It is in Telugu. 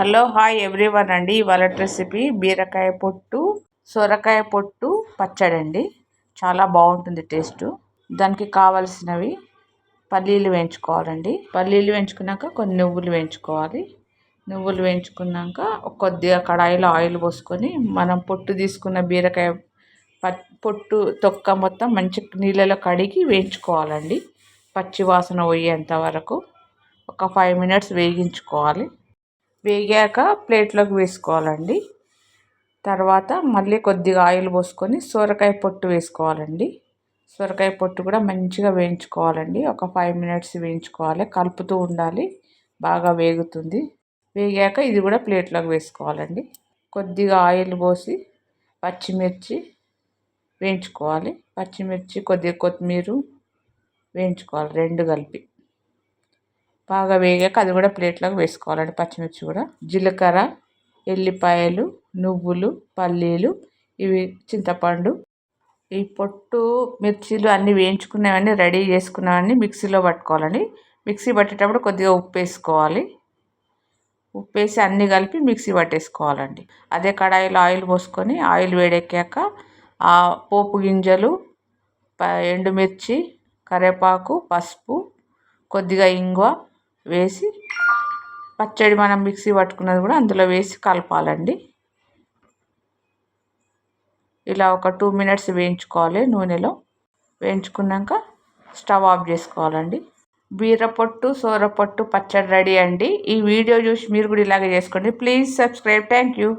హలో హాయ్ ఎవ్రీవన్ అండి. ఇవాళ రెసిపీ బీరకాయ పొట్టు సొరకాయ పొట్టు పచ్చడి అండి చాలా బాగుంటుంది టేస్ట్. దానికి కావలసినవి పల్లీలు వేయించుకోవాలండి. పల్లీలు వేయించుకున్నాక కొన్ని నువ్వులు వేయించుకోవాలి. నువ్వులు వేయించుకున్నాక కొద్దిగా కడాయిలో ఆయిల్ పోసుకొని మనం పొట్టు తీసుకున్న బీరకాయ పొట్టు తొక్క మొత్తం మంచి నీళ్ళలో కడిగి వేయించుకోవాలండి. పచ్చి వాసన పోయేంత వరకు ఒక ఫైవ్ మినిట్స్ వేగించుకోవాలి. వేగాక ప్లేట్లోకి వేసుకోవాలండి. తర్వాత మళ్ళీ కొద్దిగా ఆయిల్ పోసుకొని సొరకాయ పొట్టు వేసుకోవాలండి. సొరకాయ పొట్టు కూడా మంచిగా వేయించుకోవాలండి. ఒక ఫైవ్ మినిట్స్ వేయించుకోవాలి. కలుపుతూ ఉండాలి. బాగా వేగుతుంది. వేగాక ఇది కూడా ప్లేట్లోకి వేసుకోవాలండి. కొద్దిగా ఆయిల్ పోసి పచ్చిమిర్చి వేయించుకోవాలి. పచ్చిమిర్చి కొద్దిగా కొత్తిమీర వేయించుకోవాలి. రెండు కలిపి. బాగా వేగాక అది కూడా ప్లేట్లోకి వేసుకోవాలండి పచ్చిమిర్చి కూడా. జీలకర్ర ఎల్లిపాయలు నువ్వులు పల్లీలు ఇవి చింతపండు. ఈ పొట్టు మిర్చీలు అన్నీ వేయించుకున్నవన్నీ రెడీ చేసుకున్నవన్నీ మిక్సీలో పట్టుకోవాలండి. మిక్సీ పట్టేటప్పుడు కొద్దిగా ఉప్పు వేసుకోవాలి. ఉప్పు వేసి అన్నీ కలిపి మిక్సీ పట్టేసుకోవాలండి. అదే కడాయిలో ఆయిల్ పోసుకొని ఆయిల్ వేడెక్కాక ఆ పోపు గింజలు ఎండుమిర్చి కరివేపాకు పసుపు కొద్దిగా ఇంగువ వేసి పచ్చడి మనం మిక్సీ పట్టుకున్నది కూడా అందులో వేసి కలపాలండి. ఇలా ఒక టూ మినిట్స్ వేయించుకోవాలి నూనెలో. వేయించుకున్నాక స్టవ్ ఆఫ్ చేసుకోవాలండి. బీరపొట్టు సోరపొట్టు పచ్చడి రెడీ అండి. ఈ వీడియో చూసి మీరు కూడా ఇలాగే చేసుకోండి. Please subscribe. Thank you.